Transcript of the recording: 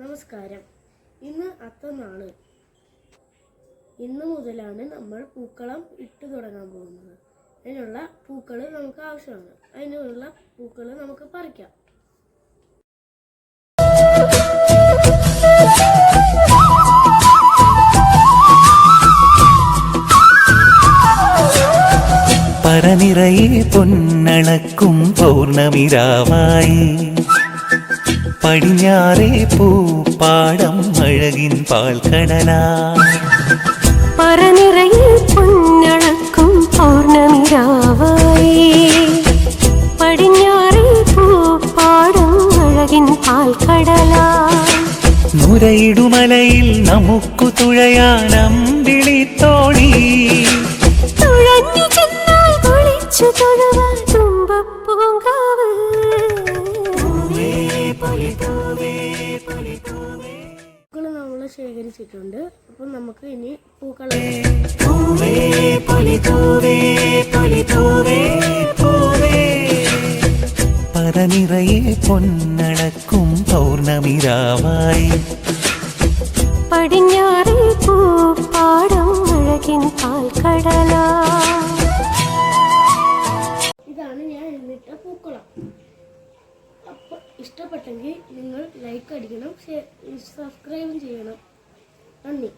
നമസ്കാരം. ഇന്ന് അത്തനാണ് ഇന്ന് മുതലാണ് നമ്മൾ പൂക്കളം ഇട്ട് തുടങ്ങാൻ പോകുന്നത്. അതിനുള്ള പൂക്കൾ നമുക്ക് ആവശ്യമാണ്. അതിനുള്ള പൂക്കൾ നമുക്ക് പറിക്കാം. പരനിറയെ പൊന്നളക്കും പൗർണമിരാവായി. പടിഞ്ഞാറേ പൂപ്പാടം അഴകിൻ പാൽക്കടല പറനിറയിൽ പൊന്നളക്കും പൗർണമിരാവായി പടിഞ്ഞാറേ പൂപ്പാടം അഴകിൻ പാൽക്കടല. നുരയിടുമലയിൽ നമുക്കു തുഴയാണം തുഴഞ്ഞു ശേഖരിച്ചിട്ടുണ്ട്. അപ്പം നമുക്ക് ഇനി പൂക്കൾ പരനിറയെ പൊന്നടക്കും പൗർണമിരാവായി. പടിഞ്ഞാറിൽ പൂപ്പാടം അഴകിൻ പാൽക്കടല. ഇതാണ് ഞാൻ എന്നിട്ട് ഇഷ്ടപ്പെട്ടെങ്കിൽ നിങ്ങൾ ലൈക്ക് അടിക്കണം സബ്സ്ക്രൈബും ചെയ്യണം. നന്ദി.